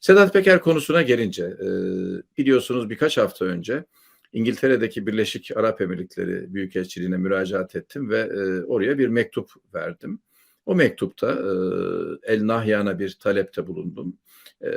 Sedat Peker konusuna gelince e, biliyorsunuz birkaç hafta önce İngiltere'deki Birleşik Arap Emirlikleri Büyükelçiliğine müracaat ettim ve e, oraya bir mektup verdim. O mektupta e, El Nahyan'a bir talepte bulundum.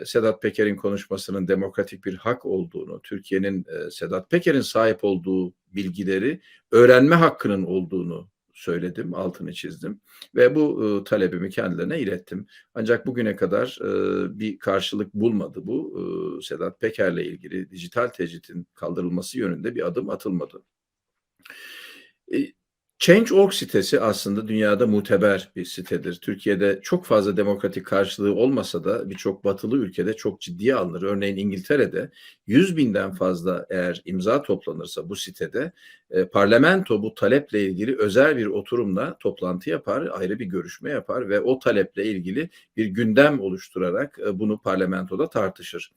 Sedat Peker'in konuşmasının demokratik bir hak olduğunu, Türkiye'nin Sedat Peker'in sahip olduğu bilgileri öğrenme hakkının olduğunu söyledim, altını çizdim ve bu e, talebimi kendilerine ilettim. Ancak bugüne kadar e, bir karşılık bulmadı bu. E, Sedat Peker'le ilgili dijital tecritin kaldırılması yönünde bir adım atılmadı. Change.org sitesi aslında dünyada muteber bir sitedir. Türkiye'de çok fazla demokratik karşılığı olmasa da birçok batılı ülkede çok ciddiye alınır. Örneğin İngiltere'de 100 binden fazla eğer imza toplanırsa bu sitede e, parlamento bu taleple ilgili özel bir oturumla toplantı yapar, ayrı bir görüşme yapar ve o taleple ilgili bir gündem oluşturarak e, bunu parlamentoda tartışır.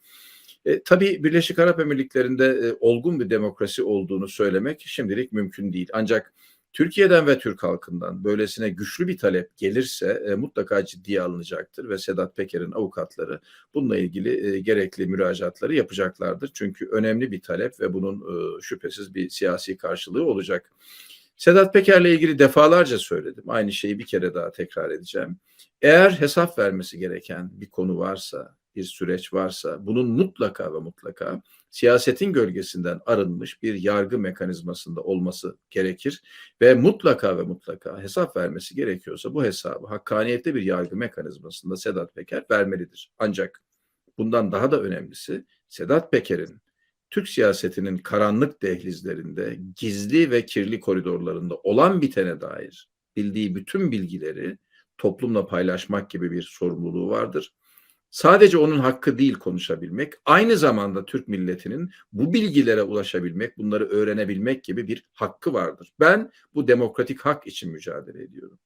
E, tabii Birleşik Arap Emirlikleri'nde e, olgun bir demokrasi olduğunu söylemek şimdilik mümkün değil. Ancak Türkiye'den ve Türk halkından böylesine güçlü bir talep gelirse e, mutlaka ciddiye alınacaktır ve Sedat Peker'in avukatları bununla ilgili e, gerekli müracaatları yapacaklardır. Çünkü önemli bir talep ve bunun e, şüphesiz bir siyasi karşılığı olacak. Sedat Peker'le ilgili defalarca söyledim. Aynı şeyi bir kere daha tekrar edeceğim. Eğer hesap vermesi gereken bir konu varsa, bir süreç varsa bunun mutlaka ve mutlaka siyasetin gölgesinden arınmış bir yargı mekanizmasında olması gerekir ve mutlaka ve mutlaka hesap vermesi gerekiyorsa bu hesabı hakkaniyetli bir yargı mekanizmasında Sedat Peker vermelidir. Ancak bundan daha da önemlisi Sedat Peker'in Türk siyasetinin karanlık dehlizlerinde, gizli ve kirli koridorlarında olan bitene dair bildiği bütün bilgileri toplumla paylaşmak gibi bir sorumluluğu vardır sadece onun hakkı değil konuşabilmek, aynı zamanda Türk milletinin bu bilgilere ulaşabilmek, bunları öğrenebilmek gibi bir hakkı vardır. Ben bu demokratik hak için mücadele ediyorum.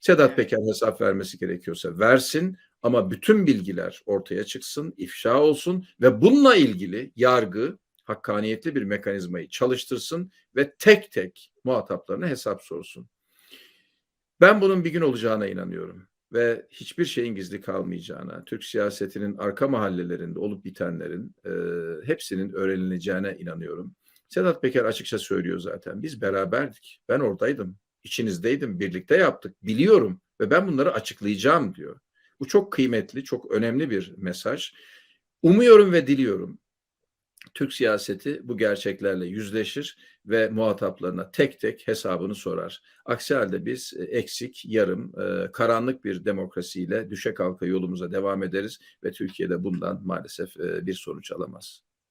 Sedat Peker hesap vermesi gerekiyorsa versin ama bütün bilgiler ortaya çıksın, ifşa olsun ve bununla ilgili yargı hakkaniyetli bir mekanizmayı çalıştırsın ve tek tek muhataplarına hesap sorsun. Ben bunun bir gün olacağına inanıyorum ve hiçbir şeyin gizli kalmayacağına, Türk siyasetinin arka mahallelerinde olup bitenlerin e, hepsinin öğrenileceğine inanıyorum. Sedat Peker açıkça söylüyor zaten. Biz beraberdik. Ben oradaydım. İçinizdeydim. Birlikte yaptık. Biliyorum ve ben bunları açıklayacağım diyor. Bu çok kıymetli, çok önemli bir mesaj. Umuyorum ve diliyorum Türk siyaseti bu gerçeklerle yüzleşir ve muhataplarına tek tek hesabını sorar. Aksi halde biz e, eksik, yarım, e, karanlık bir demokrasiyle düşe kalka yolumuza devam ederiz ve Türkiye'de bundan maalesef e, bir sonuç alamaz.